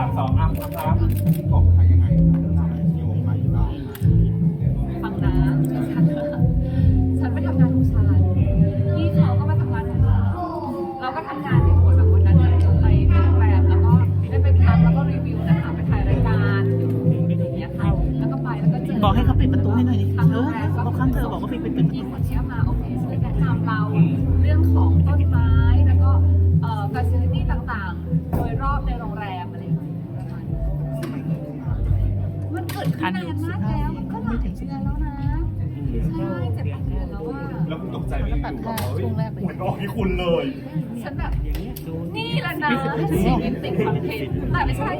ามสองอ้ามครับพี่กใครยังไงอยู่ไหมอยู่บ้างฟังนะฉันฉันไปทำงานของฉันพี่เขาก็มาทำงานของเขาเราก็ทำงาน กิดขึ้นนานมากแล้วมันก็หลายเดือนแล้วนะใช่เจ็ดแปดเดือนแล้วว่าแล้วคุณตกใจไหมอยู่ๆบอกว่าเฮ้ยมันออกที่คุณเลยฉันแบบนี่แหละนะชีวิตติดคอนเทนต์แต่ไม่ใช่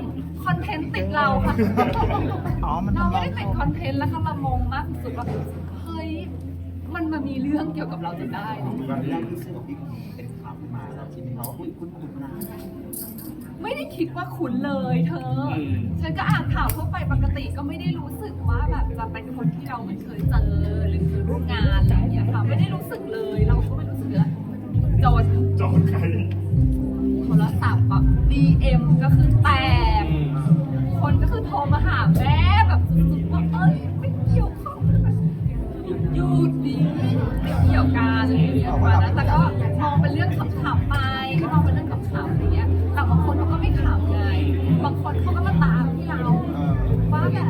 คอนเทนต์ติดเราค่ะอ๋อมันเราทำไม่เราได้ติดคอนเทนต์แล้วก็เรางงมากสุดว่าเฮ้ยมันมามีเรื่องเกี่ยวกับเราจนได้ วันแรกที่ซื้อของพี่เป็นข่าวมาแล้วคิดไหมคะว่าคุณคุณคุณนะไม่ได้คิดว่าคุ้นเลยเธออฉันก็อ่านข่าวทั่วไปปกติก็ไม่ได้รู้สึกว่าแบบจะเป็นคนที่เราไม่เคยเจอหรือเคยร่วมงานอะไรอย่างเงี้ยค่ะไม่ได้รู้สึกเลยเราก็ไม่รู้สึกเลยจนจอดใครโทรศัพท์แบบ DM ก็คือแตกคนก็คือโทรมาหาแม่แบบสุดๆว่าเอ้ยไม่เกี่ยวข้องแบบหยุดดีไม่เกี่ยวกันอะไรอย่างเงี้ยประมาณนั้นแต่ก็มอง เป็นเรื่องขำๆไปก็มองเป็นเรื่องขำๆอะไรเงี้ยแต่บางคนเขาก็ไม่ขำไงบางคนเขาก็มาตามที่เราว่าแบบ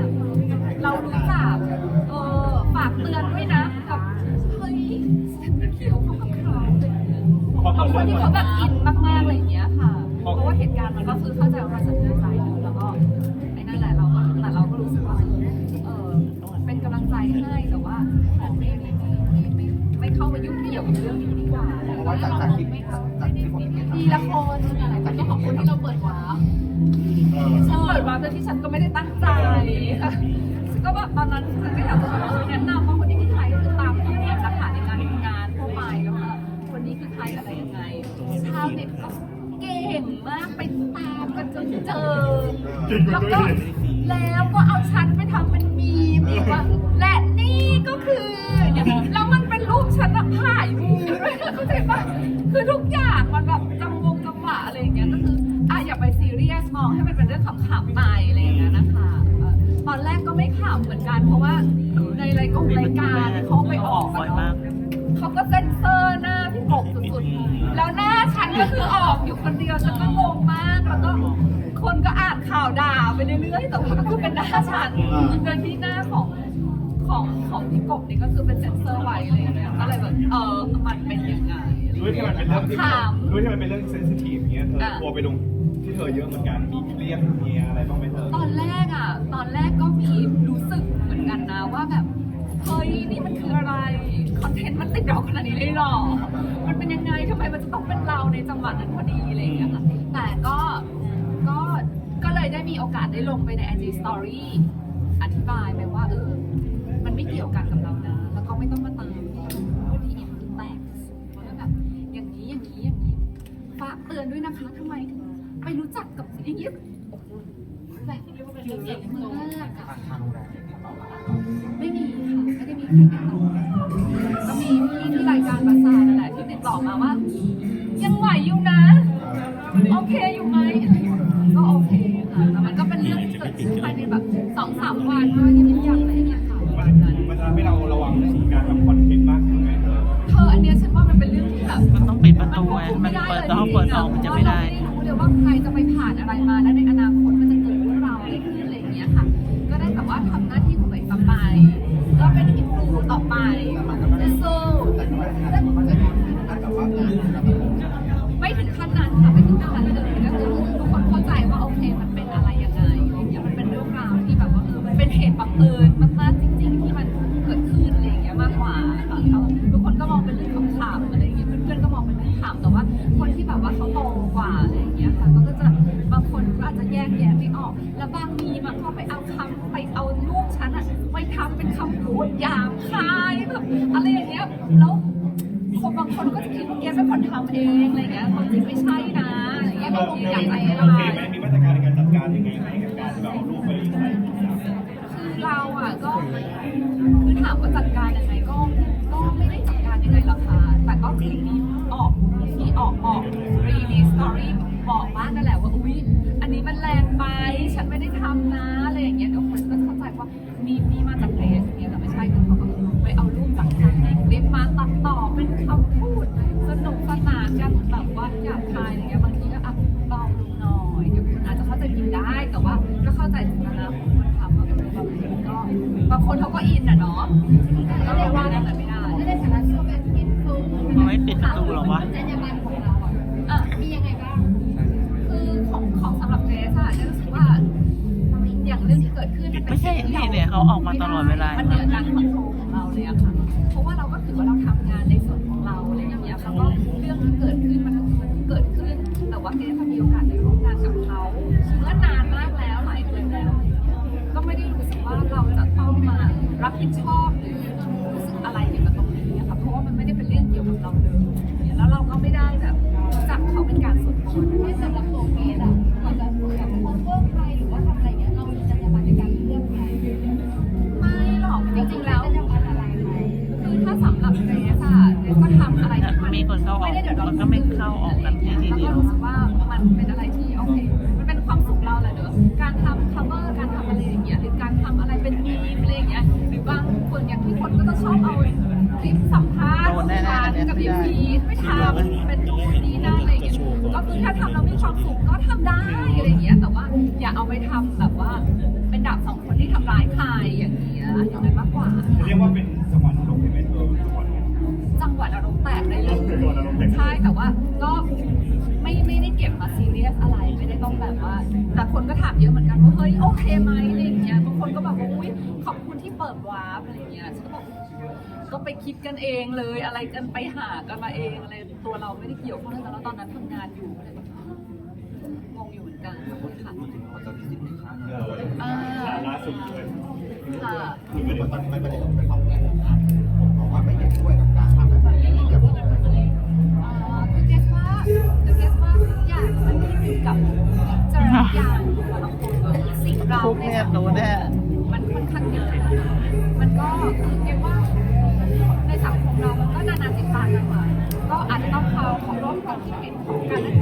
เรารู้จักเออฝากเตือนด้วยนะกับเฮ้ยฉันไม่เกี่ยวข้องกับเขาอะไรอย่างเงี้ยบางคนที่เขาแบบอินมากๆอะไรอย่างเงี้ยค่ะ เพราะว่าเหตุการณ์มันก็คือเข้าใจว่ามันสะเทือนใจแล้วก็ไอ้นั่นแหละเราก็แต่เราก็รู้สึกว่าเออเป็นกำลังใจให้แต่ว่าไม่ไม่ไม่ไม่ไม่เข้ามายุ่งเกี่ยวกับเรื่องนี้ดีกว่า เพราะว่าจากจากที่จากที่ผมเห็นทีละคนแต่ก็ขอบคุณที่เราเปิดวาร์ปฉันเปิดวาร์ปโดยที่ฉันก็ไม่ได้ตั้งใจ ก็แบบตอนนั้นฉันก็อยากจะแบบเออแนะนำว่าคนนี้คือใครคือตามธรรมเนียมนะคะในการทำงานทั่วไปแล้วว่าคนนี้คือใครอะไรยังไงชาวเน็ตก็เก่งมากไปตามกันจนเจอ แล้วก็แล้วก็เอาฉันไปทำเป็นมีมอีกว่าและนี่ก็คือแล้วมันเป็นรูปฉันอะผ่าย เหมือนกัน เพราะว่าในรายกงรายการเขาไปออกบ่อยอะมากเนาะเขาก็เซ็นเซอร์หน้าพี่กบสุดๆ แล้วหน้าฉันก็คือออกอยู่คนเดียวฉันก็งงมากแล้วก็คนก็อ่านข่าวด่าไปเรื่อยๆแต่ว่าก็คือเป็นหน้าฉันโดยที่หน้าของของของพี่กบนี่ก็คือเป็นเซ็นเซอร์ไว้อะไรอย่างเงี้ยก็เลยแบบเออมันเป็นยังไงรู้ที่มันเป็นเรื่องที่ถามรู้ที่มันเป็นเรื่องเซนซิทีฟเงี้ยเธออะกลัวไปลง ที่เธอเยอะเหมือนกันมีเรียกเมียอะไรบ้างไหมเธอตอนแรกอะ ตอนแรกก็มีรู้สึกเหมือนกันนะว่าแบบเฮ้ยนี่มันคืออะไรคอนเทนต์มันติดเราขนาดนี้เลยเหรอ มันเป็นยังไงทำไมมันจะต้องเป็นเราในจังหวะนั้นพอดีอะไรอย่างเงี้ยค่ะแต่ก็ก็ก็เลยได้มีโอกาสได้ลงไปใน IG Story อธิบายไปว่าเออมันไม่เกี่ยวกันกับเรานะ แล้วก็ไม่ต้องมาตามที่คนที่อินแตกว่าแบบอย่างนี้อย่างนี้อย่างนี้ฝากเตือนด้วยนะคะทำไมถึง รู้จักกับอย่างนี้โอ้โหแบบเก่งมากอะทางทางโรงแรมติดต่อมาไม่มีค่ะไม่ได้มีใครติดต่อ เพราะว่าเราไม่ได้รู้เลยว่าใครจะไปผ่านอะไรมา และในอนาคตมันจะเกิดเรื่องราวอะไรขึ้นอะไรอย่างเงี้ยค่ะ ก็ได้แต่ว่าทำหน้าที่ของตัวเองต่อไป ก็เป็นอินฟลูต่อไปจะสู้ไม่ได้มันก็จะมีแบบว่างานระบบไม่ถึงขั้นนั้นค่ะไม่ถึงขั้นนั้นเลยก็คือทุกคนเข้าใจว่าโอเคมันเป็นอะไรยังไงอะไรอย่างเงี้ยมันเป็นเรื่องราวที่แบบว่าเออมันเป็นเหตุบังเอิญ เกสเป็นคนทำเองอะไรเงี้ยความจริงไม่ใช่นะอะไรเงี้ยบางอยากไปอะไรโอเคไหมมีมาตรการในการจัดการยังไงไหมกับการแบบเอารูปไปใส่ คือเราอะก็คือถามว่าจัด ก็เลยว่ากันแบบไม่ได้แล้วในฐานะที่เราเป็นอินฟูมันไม่ปิดประตูหรอวะจรรยาบรรณของเราอะอะมียังไงบ้างคือของของสำหรับเกรซอะเกรซรู้สึกว่าอย่างเรื่องที่เกิดขึ้นนป็ไม่ใช่สิ่งที่ราเนี่ยเขาออกมาตลอดเวลามันเหนือการคอนโทรลของเราเลยอะค่ะเพราะว่าเราก็ถือว่าเราทำ รับผิดชอบหรือรู้สึกอะไรเกี่ยวกับตรงนี้อะค่ะเพราะว่ามันไม่ได้เป็นเรื่องเกี่ยวกับเราเลยแล้วเราก็ไม่ได้แบบรู้จักเขาเป็นการส่วนตัวที่สำหรับตัวเกดอะก่อนจะแบบโคเวอร์ใครหรือว่าทำอะไรเงี้ยเรามีจรรยาบรรณในการเลือกใครไม่หรอกจริงๆแล้วจรรยาบรรณอะไรไหมคือถ้าสำหรับเกรซอะเกรซก็ทำอะไรที่มันมีคนเข้าออกไม่ได้เดือดร้อนมันก็ไม่เข้าออก ของอันเนี้ยกับไม่พี่ได้พีทไม่ทำเป็นนู่นนี่นั่นอะไรอย่างเงี้ยก็คือถ้าทำแล้วมีความสุขก็ทำได้อะไรอย่างเงี้ยแต่ว่าอย่าเอาไปทำแบบว่าเป็นดาบสองคนที่ทำร้ายใครอย่างเงี้ยอย่างนั้นมากกว่าเรียกว่าเป็นจังหวะนรกใช่ไหมเธอจังหวะนี้จังหวะนรกแตกได้เลยจังหวะนรกแตกใช่แต่ว่าก็ไม่ไม่ได้เก็บมาซีเรียสอะไรไม่ได้ต้องแบบว่า แต่คนก็ถามเยอะเหมือนกันว่าเฮ้ยโอเคไหมอะไรอย่างเงี้ยบางคนก็แบบว่าอุ้ยขอบคุณที่เปิดวาร์ปอะไรอย่างเงี้ยฉันก็บอก ก็ไปคิดกันเองเลยอะไรกันไปหากันมาเองอะไรตัวเราไม่ได้เกี่ยวข้องกันแล้วตอนนั้นทำงานอยู่อะไรแบบงงอยู่เหมือนกันค่ะพูดถึงคนจะมีสิทธิ์ในครั้งเอนี้ออ่าล่าสุดเลยค่ะคือไม่ได้ตอนไม่ได้เป็นความแก่นะผมบอกว่าไม่เห็นด้วยกับการทำแบบนี้กับอ่าคือเกสว่าคือเกสว่าทุกอย่างมันขึ้นอยู่กับจริยญาณของแต่ละคนสิ่งเราคุกเนี่ย Thank you.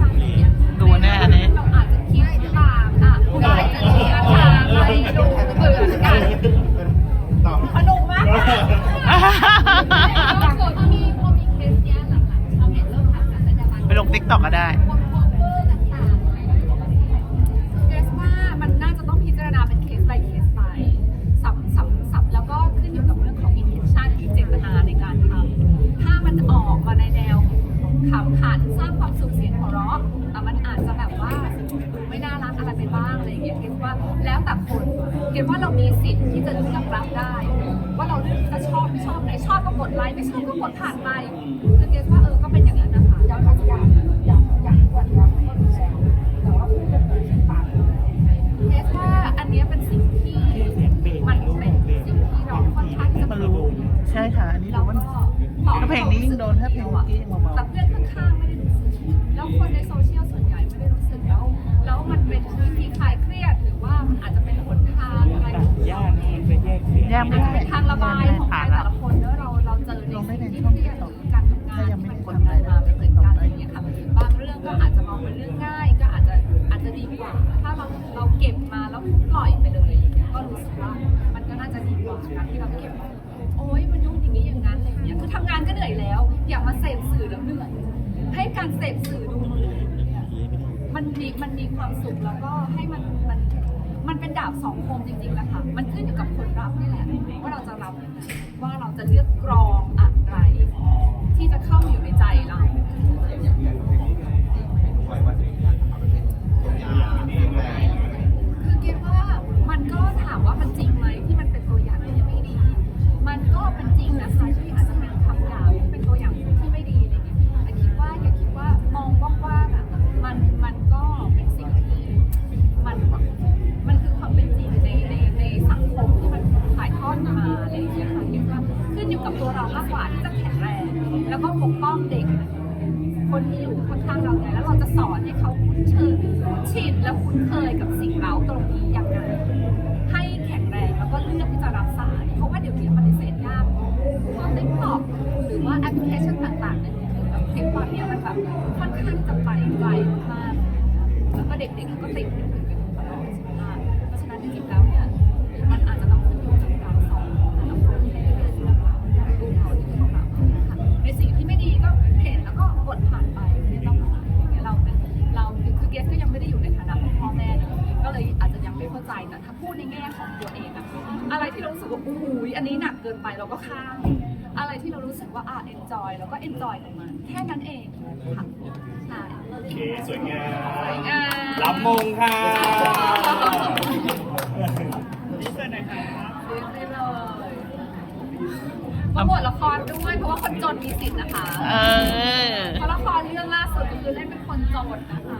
ก็กดไลค์ไม่ชอบก็กดผ่านไปคือเกสว่าเออก็เป็นอย่างนั้นนะคะอยากอยากอยากอยากวันอยากให้ดูแลแต่ว่าพูดกันแบบปากเกสว่าอันเนี้ยเป็นสิ่งที่มันเป็นสิ่งที่เราค่อนข้างที่จะมันรู้ใช่ค่ะอันนี้เรารู้ว่าก็ถ้าเพลงนี้ยิ่งโดนถ้าเพลงเมื่อกี้ยังเบาๆ รู้สึกว่ามันก็น่าจะดีกว่าการที่เราเก็บมาโอ้ยมันยุ่งอย่างนี้อย่างนั้นอะไรอย่างเงี้ยคือทำงานก็เหนื่อยแล้ว อย่ามาเสพสื่อแล้วเหนื่อยให้การเสพสื่อดูมันมันมีมันมีความสุขแล้วก็ให้มันมันมันเป็นดาบสองคมจริงๆแหละค่ะมันขึ้นอยู่กับคนรับนี่แหละว่าเราจะรับว่าเราจะเลือกกรอง ค่อนข้างจะไปไกลมากแล้วก็เด็กๆก็ติดอถือกันอยู่ตลอดใช่ไหมคะเพราะฉะนั้นจริงๆแล้ว ว่าอะ enjoy แล้วก็ enjoy กับมันแค่นั้นเองค่ะใช่โอเคสวยงาสวยมงามรับมงค่ะซื้อไปเลยโปรโมทละครด้วยเพราะว่าคนจนมีสิทธิ์นะคะเออเพราะละครเรื่องล่าสุดก็คือเล่นเป็นคนจนนะคะ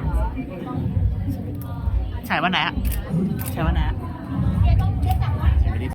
ฉายวันไหนอะฉายวันไหนอะ